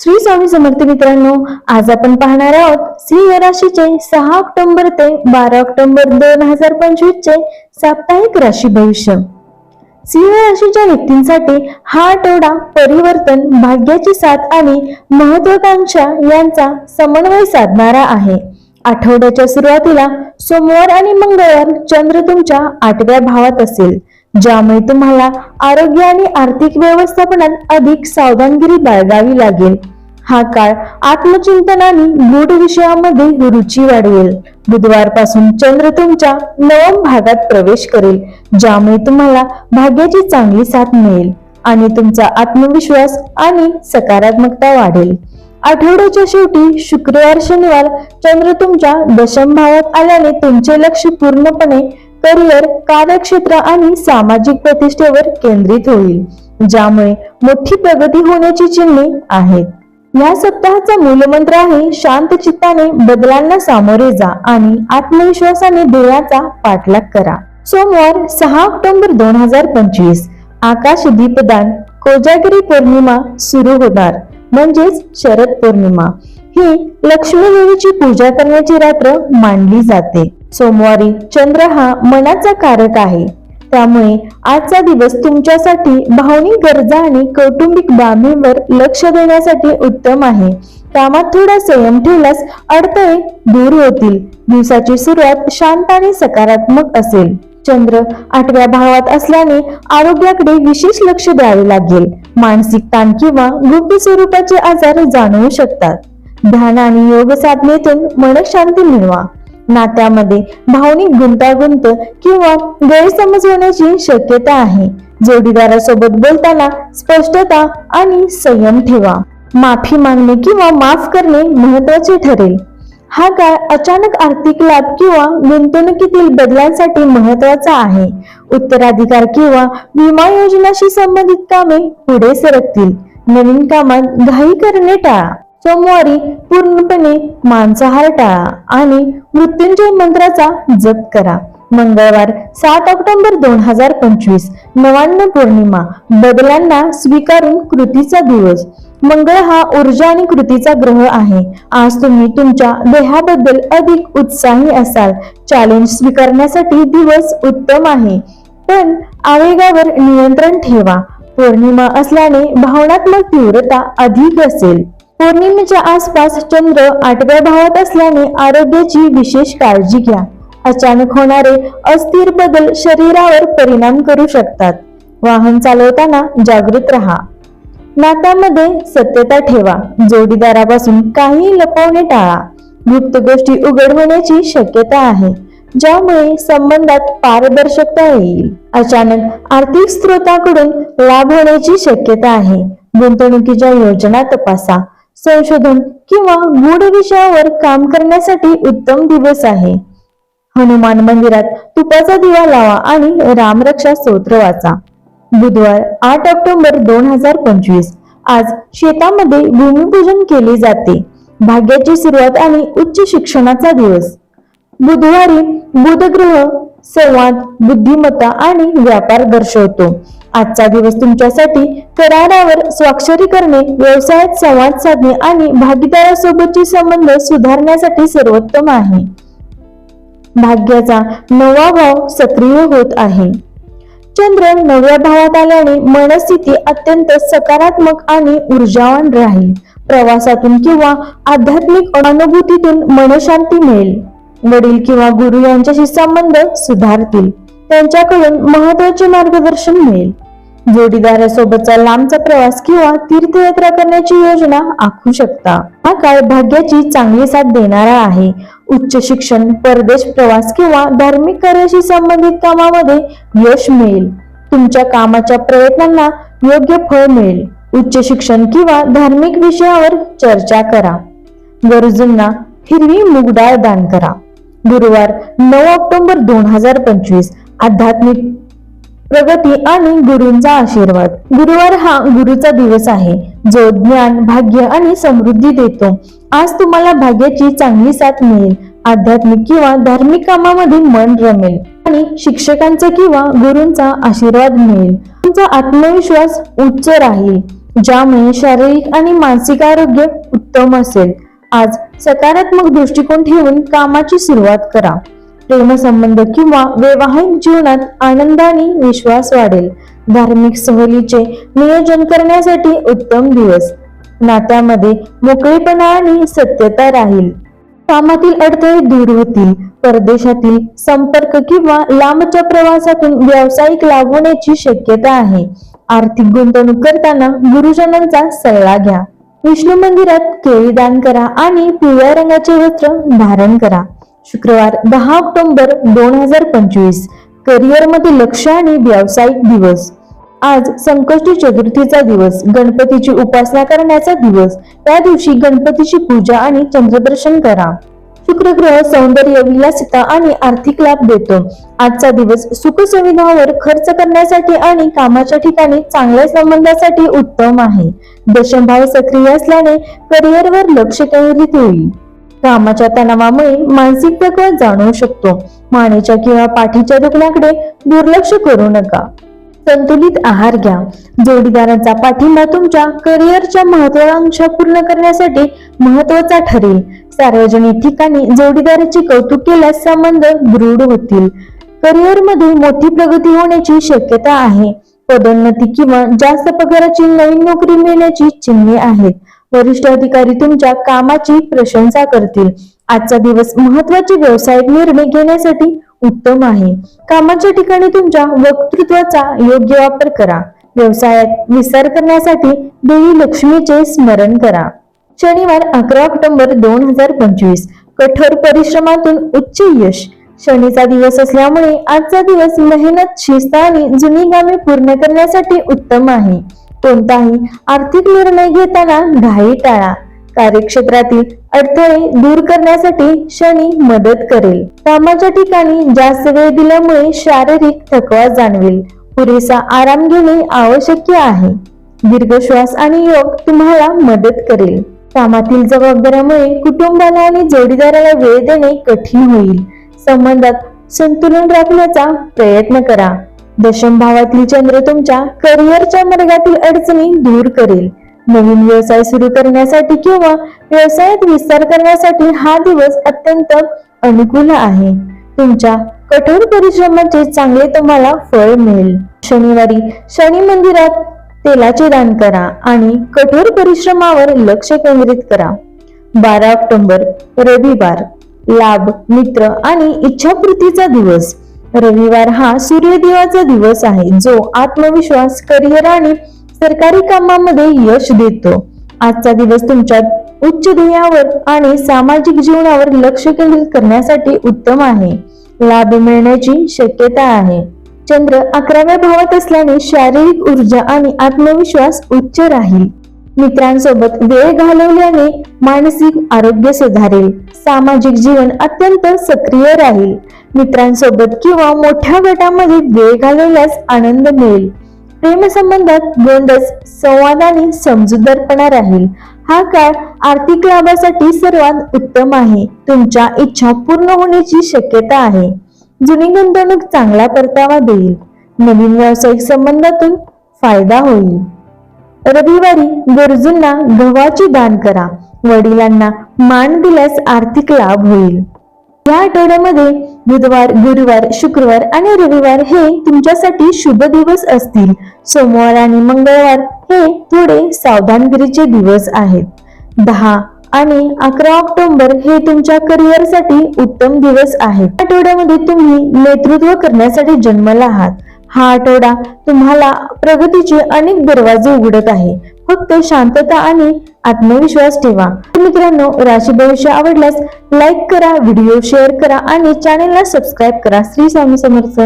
श्री स्वामी समर्थ मित्रांनो आज आपण पाहणार आहोत सिंह राशीचे सहा ऑक्टोबर ते बारा ऑक्टोबर दोन हजार पंचवीस चे साप्ताहिक राशी भविष्य. सिंह राशीच्या व्यक्तींसाठी हा आठवडा परिवर्तन भाग्याची साथ आणि महत्वाकांक्षा यांचा समन्वय साधणारा आहे. आठवड्याच्या सुरुवातीला सोमवार आणि मंगळवार चंद्र तुमच्या आठव्या भावात असेल. ज्यामुळे तुम्हाला आरोग्य आणि आर्थिक व्यवस्थापनात अधिक सावधानगिरी बाळगावी लागेल. हा काळ आत्मचिंतन आणि गूढ विषयामध्ये रुची वाढवेल. बुधवारपासून चंद्र तुमच्या नवम भागात प्रवेश करेल ज्यामुळे तुम्हाला भाग्याची चांगली साथ मिळेल आणि तुमचा आत्मविश्वास आणि सकारात्मकता वाढेल. आठवड्याच्या शेवटी शुक्रवार शनिवार चंद्र तुमच्या दशम भावात आल्याने तुमचे लक्ष पूर्णपणे करिअर कार्यक्षेत्र आणि सामाजिक प्रतिष्ठेवर केंद्रित होईल ज्यामुळे मोठी प्रगती होण्याची चिन्हे आहेत. या सप्ताहाचा मूलमंत्र आहे शांत चित्ताने बदलांना सामोरे जा आणि आत्मविश्वासाने ध्येयाचा पाठलाग करा. सोमवार सहा ऑक्टोबर दोन हजार पंचवीस आकाश दीपदान कोजागिरी पौर्णिमा सुरू होणार. म्हणजेच शरद पौर्णिमा. ही लक्ष्मी देवीची पूजा करण्याची रात्र मानली जाते. सोमवारी चंद्र हा मनाचा कारक आहे. त्यामुळे आजचा दिवस तुमच्यासाठी भावनिक गरजा आणि कौटुंबिक बाबींवर लक्ष देण्यासाठी उत्तम आहे. कामात थोडा संयम ठेवल्यास अडथळे दूर होतील. दिवसाची सुरुवात शांत आणि सकारात्मक असेल. चंद्र आठव्या भावात असल्याने आरोग्याकडे विशेष लक्ष द्यावे लागेल. मानसिक ताण किंवा गुप्त स्वरूपाचे आजार जाणवू शकतात. ध्यान आणि योग साधनेतून मनशांती मिळवा. नात्यामध्ये भावनिक गुंतागुंत किंवा गैरसमज होण्याची शक्यता आहे. जोडीदारासोबत बोलताना स्पष्टता आणि संयम ठेवा. माफी मागणे किंवा माफ करणे महत्त्वाचे ठरेल. हा काळ अचानक आर्थिक लाभ किंवा गुंतवणुकीतील बदलांसाठी महत्त्वाचा आहे. उत्तराधिकार किंवा विमा योजनाशी संबंधित कामे पुढे सरकतील. नवीन कामात घाई करणे टाळा. सोमवारी पूर्णपणे मांसाहार टाळा आणि मृत्युंजय मंत्राचा जप करा. मंगळवार सात ऑक्टोबर दोन हजार पंचवीस नवान्न पौर्णिमा बदलांना स्वीकारून कृतीचा दिवस. मंगळ हा ऊर्जा आणि कृतीचा ग्रह आहे. आज तुम्ही तुमच्या देहाबद्दल अधिक उत्साही असाल. चॅलेंज स्वीकारण्यासाठी दिवस उत्तम आहे. पण आवेगावर नियंत्रण ठेवा. पौर्णिमा असल्याने भावनात्मक तीव्रता अधिक असेल. पौर्णिमेच्या आसपास चंद्र आठव्या भावात असल्याने आरोग्याची विशेष काळजी घ्या. अचानक होणारे अस्थिर बदल शरीरावर परिणाम करू शकतात. वाहन चालवताना जागृत राहा. नात्यामध्ये सत्यता ठेवा. जोडीदारापासून काही लपवणे टाळा. गुप्त गोष्टी उघड होण्याची शक्यता आहे ज्यामुळे संबंधात पारदर्शकता येईल. अचानक आर्थिक स्रोताकडून लाभ होण्याची शक्यता आहे. गुंतवणुकीच्या योजना तपासा. संशोधन किंवा गूढ विषयावर काम करण्यासाठी उत्तम दिवस आहे. हनुमान मंदिरात तुपाचा दिवा लावा आणि रामरक्षा स्तोत्र वाचा. बुधवार आठ ऑक्टोबर दोन हजार पंचवीस. आज शेतामध्ये भूमिपूजन केले जाते. भाग्याची सुरुवात आणि उच्च शिक्षणाचा दिवस. बुधवारी बुधग्रह संवाद बुद्धिमत्ता आणि व्यापार दर्शवतो. आजचा दिवस तुमच्यासाठी करारावर स्वाक्षरी करणे व्यवसायात संवाद साधणे आणि भागीदारासोबतचे संबंध सुधारण्यासाठी सर्वोत्तम आहे. भाग्याचा नवा भाव सक्रिय होत आहे. चंद्र नव्या भावात आल्याने मनस्थिती अत्यंत सकारात्मक आणि ऊर्जावान राहील. प्रवासातून किंवा आध्यात्मिक अनुभूतीतून मनशांती मिळेल. वडील किंवा गुरु यांच्याशी संबंध सुधारतील. त्यांच्याकडून महत्त्वाचे मार्गदर्शन मिळेल. जोडीदारासोबतचा लांबचा प्रवास किंवा तीर्थयात्रा करण्याची योजना आखू शकता. हा काळ भाग्याची चांगली साथ देणारा आहे. उच्च शिक्षण परदेश प्रवास किंवा धार्मिक कार्याशी संबंधित कामामध्ये यश मिळेल. तुमच्या कामाच्या प्रयत्नांना योग्य फळ मिळेल. उच्च शिक्षण किंवा धार्मिक विषयावर चर्चा करा. गरजूंना हिरवी मुगडाळ दान करा. गुरुवार नऊ ऑक्टोबर दोन हजार पंचवीस आध्यात्मिक प्रगती आणि गुरुंचा आशीर्वाद. गुरुवार हा गुरुचा दिवस आहे जो ज्ञान भाग्य आणि समृद्धी देतो. आज तुम्हाला भाग्याची चांगली साथ मिळेल. आध्यात्मिक किंवा धार्मिक कामामध्ये मन रमेल आणि शिक्षकांचा किंवा गुरूंचा आशीर्वाद मिळेल. तुमचा आत्मविश्वास उच्च राहील ज्यामुळे शारीरिक आणि मानसिक आरोग्य उत्तम असेल. आज सकारात्मक दृष्टिकोन ठेवून कामाची सुरुवात करा. प्रेमसंबंध किंवा वैवाहिक जीवनात आनंदाने विश्वास वाढेल. धार्मिक सहलीचे नियोजन करण्यासाठी उत्तम दिवस. नात्यामध्ये मोकळेपणा आणि सत्यता राहील. कामातील अडथळे दूर होतील. परदेशातील संपर्क किंवा लांबच्या प्रवासातून व्यावसायिक लाभ होण्याची शक्यता आहे. आर्थिक गुंतवणूक करताना गुरुजनांचा सल्ला घ्या. विष्णू मंदिरात केळी दान करा आणि पिवळ्या रंगाचे वस्त्र धारण करा. शुक्रवार दहा ऑक्टोबर दोन हजार पंचवीस करिअरमध्ये लक्ष आणि व्यावसायिक दिवस. आज संकष्टी चतुर्थीचा दिवस गणपतीची उपासना करण्याचा दिवस. त्या दिवशी गणपतीची पूजा आणि चंद्रदर्शन करा. शुक्र ग्रह सौंदर्य विलासिता आणि आर्थिक लाभ देतो. आजचा दिवस सुख सुविधावर खर्च करण्यासाठी आणि कामाच्या ठिकाणी चांगल्या संबंधासाठी उत्तम आहे. दशमभाव सक्रिय असल्याने करिअरवर लक्ष केंद्रित होईल. कामाच्या तणावामुळे मानसिक थकवा जाणवू शकतो. मानेच्या किंवा पाठीच्या दुखण्याकडे दुर्लक्ष करू नका. संतुलित आहार घ्या. जोडीदारांचा पाठिंबा तुमच्या करिअरच्या महत्वाकांक्षा पूर्ण करण्यासाठी महत्त्वाचा ठरेल. सार्वजनिक ठिकाणी जोडीदाराचे कौतुक केल्यास संबंध दृढ होतील. करिअरमध्ये मोठी प्रगती होण्याची शक्यता आहे. पदोन्नती किंवा जास्त पगाराची नवीन नोकरी मिळण्याची चिन्हे आहेत. वरिष्ठ अधिकारी तुमच्या कामाची प्रशंसा करतील. आजचा दिवस महत्त्वाचे व्यावसायिक निर्णय घेण्यासाठी उत्तम आहे. कामाच्या ठिकाणी तुमच्या वक्तृत्वाचा योग्य वापर करा. व्यवसायात विस्तार करण्यासाठी देवी लक्ष्मीचे स्मरण करा. शनिवार अकरा ऑक्टोबर दोन हजार पंचवीस. कठोर परिश्रमातून उच्च यश. शनीचा दिवस असल्यामुळे आजचा दिवस मेहनत शिस्त आणि जुनी कामे पूर्ण करण्यासाठी उत्तम आहे. कोणताही आर्थिक निर्णय घेताना घाई टाळा. कार्यक्षेत्रातील अडथळे दूर करण्यासाठी शनी मदत करेल. कामाच्या ठिकाणी जास्त वेळ दिल्यामुळे शारीरिक थकवा जाणवेल. पुरेसा आराम घेणे आवश्यक आहे. दीर्घ श्वास आणि योग तुम्हाला मदत करेल. कामातील जबाबदाऱ्यामुळे कुटुंबाला आणि जोडीदाराला वेळ देणे कठीण होईल. संबंधात संतुलन राखण्याचा प्रयत्न करा. दशम भावातील चंद्र तुमच्या करिअरच्या मार्गातील अडचणी दूर करेल. नवीन व्यवसाय सुरू करण्यासाठी किंवा व्यवसायात विस्तार करण्यासाठी हा दिवस अत्यंत अनुकूल आहे. तुमच्या कठोर परिश्रमाचे चांगले तुम्हाला फळ मिळेल. शनिवारी शनी मंदिरात तेलाचे दान करा आणि कठोर परिश्रमावर लक्ष केंद्रित करा. बारा ऑक्टोबर रविवार. लाभ मित्र आणि इच्छापूर्तीचा दिवस. रविवार हा सूर्यदेवाचा दिवस आहे जो आत्मविश्वास करिअर आणि सरकारी कामामध्ये यश देतो. आजचा दिवस तुमच्यात उच्च ध्येयावर आणि सामाजिक जीवनावर लक्ष केंद्रित करण्यासाठी उत्तम आहे. लाभ मिळण्याची शक्यता आहे. चंद्र अकराव्या भावात असल्याने शारीरिक ऊर्जा आणि आत्मविश्वास उच्च राहील. मित्रांसोबत वेळ घालवल्याने मानसिक आरोग्य सुधारेल सामाजिक जीवन अत्यंत सक्रिय राहील. मित्रांसोबत किंवा मोठ्या गटामध्ये वेळ घालवल्यास आनंद मिळेल. प्रेमसंबंधात गोंडस संवाद आणि समजूतदारपणा राहील. हा काळ आर्थिक लाभासाठी सर्वात उत्तम आहे. तुमच्या इच्छा पूर्ण होण्याची शक्यता आहे. जुनी गुंतवणूक चांगला परतावा देईल. नवीन व्यावसायिक संबंधातून फायदा होईल. रविवारी गरजूंना गव्हाची दान करा. वडिलांना मान दिल्यास आर्थिक लाभ होईल. या आठवड्यामध्ये बुधवार गुरुवार शुक्रवार आणि रविवार हे तुमच्यासाठी शुभ दिवस असतील. सोमवार आणि मंगळवार हे थोडे सावधानगिरीचे दिवस आहेत. दहा आणि अकरा ऑक्टोबर हे तुमच्या करिअरसाठी उत्तम दिवस आहेत. आठवड्यामध्ये तुम्ही नेतृत्व करण्यासाठी जन्मला आहात. हा आठवडा तुम्हाला प्रगतीचे अनेक दरवाजे उघडत आहे. फक्त शांतता आणि आत्मविश्वास ठेवा. मित्रांनो राशी भविष्य आवडल्यास लाईक करा व्हिडिओ शेअर करा आणि चॅनेलला सबस्क्राईब करा. श्री स्वामी समर्थ.